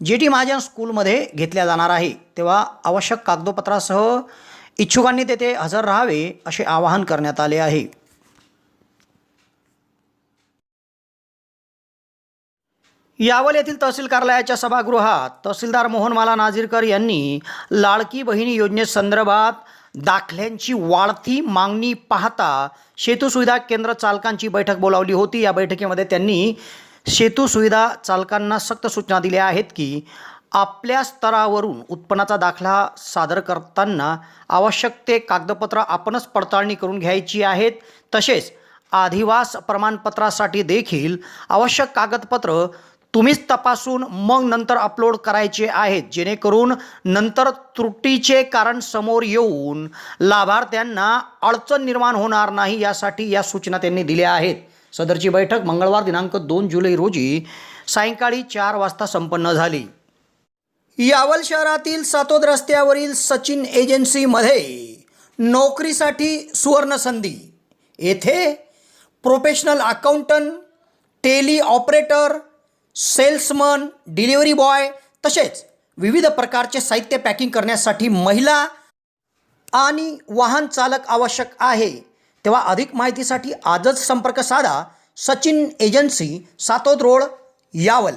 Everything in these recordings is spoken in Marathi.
जे टी महाजन स्कूलमध्ये घेतल्या जाणार आहे तेव्हा आवश्यक कागदोपत्रासह इच्छुकांनी तेथे हजर राहावे असे आवाहन करण्यात आले आहे. यावल येथील तहसील कार्यालयाच्या सभागृहात तहसीलदार मोहनमाला नाझीरकर यांनी लाडकी बहिणी योजनेसंदर्भात दाखल्यांची वाढती मागणी पाहता सेतू सुविधा केंद्र चालकांची बैठक बोलावली होती. या बैठकीमध्ये त्यांनी सेतू सुविधा चालकांना सक्त सूचना दिल्या आहेत की आपल्या स्तरावरून उत्पन्नाचा दाखला सादर करताना आवश्यक ते कागदपत्र आपणच पडताळणी करून घ्यायची आहेत. तसेच अधिवास प्रमाणपत्रासाठी देखील आवश्यक कागदपत्र तुम्हीच तपासून मग नंतर अपलोड करायचे आहेत. जेणेकरून नंतर त्रुटीचे कारण समोर येऊन लाभार्थ्यांना अडचण निर्माण होणार नाही यासाठी या सूचना त्यांनी दिल्या आहेत. सदरची बैठक मंगळवार दिनांक दोन जुलै रोजी सायंकाळी चार वाजता संपन्न झाली. यावल शहरातील सातोद रस्त्यावरील सचिन एजन्सीमध्ये नोकरीसाठी सुवर्णसंधी. येथे professional accountant tally operator salesman delivery boy तसेच विविध प्रकारचे साहित्य पॅकिंग करण्यासाठी महिला आणि वाहन चालक आवश्यक आहे. तेव्हा अधिक माहितीसाठी आजच संपर्क साधा सचिन एजन्सी सातोद रोड यावल.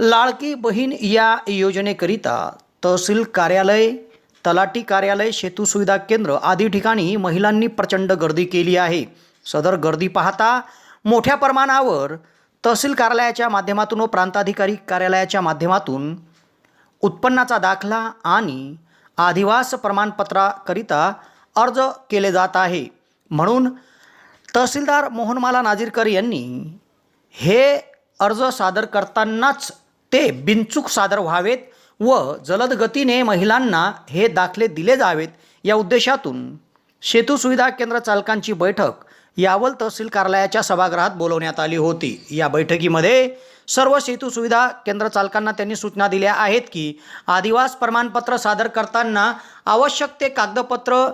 लाडकी बहीण या योजनेकरिता तहसील कार्यालय तलाटी कार्यालय सेतू सुविधा केंद्र आदी ठिकाणी महिलांनी प्रचंड गर्दी केली आहे. सदर गर्दी पाहता मोठ्या प्रमाणावर तहसील कार्यालयाच्या माध्यमातून व प्रांताधिकारी कार्यालयाच्या माध्यमातून उत्पन्नाचा दाखला आणि आदिवास प्रमाणपत्राकरिता अर्ज केले जात आहे. म्हणून तहसीलदार मोहनमाला नाजीरकर यांनी हे अर्ज सादर करतानाच ते बिनचूक सादर व्हावेत व जलद गतीने महिलांना हे दाखले दिले जावेत या उद्देशातून सेतू सुविधा केंद्र चालकांची बैठक यावल तहसील कार्यालयाच्या सभागृहात बोलवण्यात आली होती. या बैठकीमध्ये सर्व सेतू सुविधा केंद्र चालकांना त्यांनी सूचना दिल्या आहेत की आदिवास प्रमाणपत्र सादर करताना आवश्यक ते कागदपत्र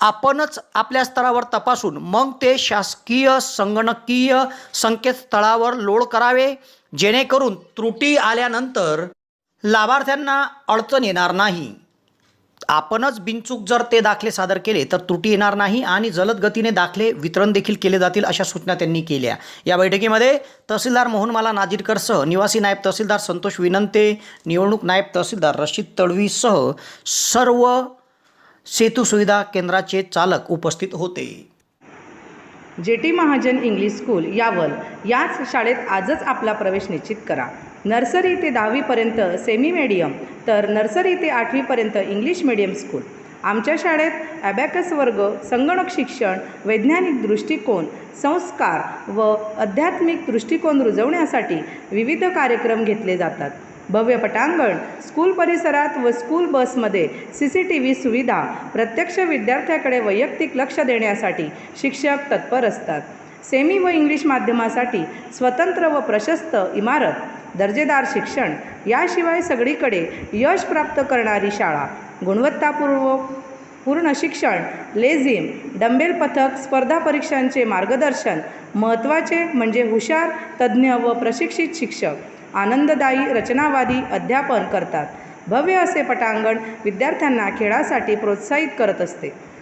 आपणच आपल्या स्तरावर तपासून मग ते शासकीय संगणकीय संकेतस्थळावर लोड करावे जेणेकरून त्रुटी आल्यानंतर लाभार्थ्यांना अडचण येणार नाही. आपणच बिनचूक जर ते दाखले सादर केले तर त्रुटी येणार नाही आणि जलद गतीने दाखले वितरण देखील केले जातील अशा सूचना त्यांनी केल्या. या बैठकीमध्ये तहसीलदार मोहनमाला नाजीरकरसह निवासी नायब तहसीलदार संतोष विनंते निवडणूक नायब तहसीलदार रशीद तडवीसह सर्व सेतू सुविधा केंद्राचे चालक उपस्थित होते. J T Mahajan English school Yawal याच शाळेत आजच आपला प्रवेश निश्चित करा. नर्सरी ते दहावीपर्यंत सेमी मीडियम तर नर्सरी ते आठवीपर्यंत इंग्लिश मीडियम स्कूल. आमच्या शाळेत ॲबॅकस वर्ग संगणक शिक्षण वैज्ञानिक दृष्टिकोन संस्कार व आध्यात्मिक दृष्टिकोन रुजवण्यासाठी विविध कार्यक्रम घेतले जातात. भव्य पटांगण स्कूल परिसरात व स्कूल बसमध्ये सी सी टी व्ही सुविधा प्रत्यक्ष विद्यार्थ्याकडे वैयक्तिक लक्ष देण्यासाठी शिक्षक तत्पर असतात. सेमी व इंग्लिश माध्यमासाठी स्वतंत्र व प्रशस्त इमारत दर्जेदार शिक्षण याशिवाय सगळीकडे यश प्राप्त करणारी शाळा गुणवत्तापूर्व पूर्ण शिक्षण लेझिम डंबेल पथक स्पर्धा परीक्षांचे मार्गदर्शन महत्त्वाचे म्हणजे हुशार तज्ज्ञ व प्रशिक्षित शिक्षक आनंददायी रचनावादी अध्यापन करतात. भव्य असे पटांगण विद्यार्थ्यांना खेळासाठी प्रोत्साहित करत असते.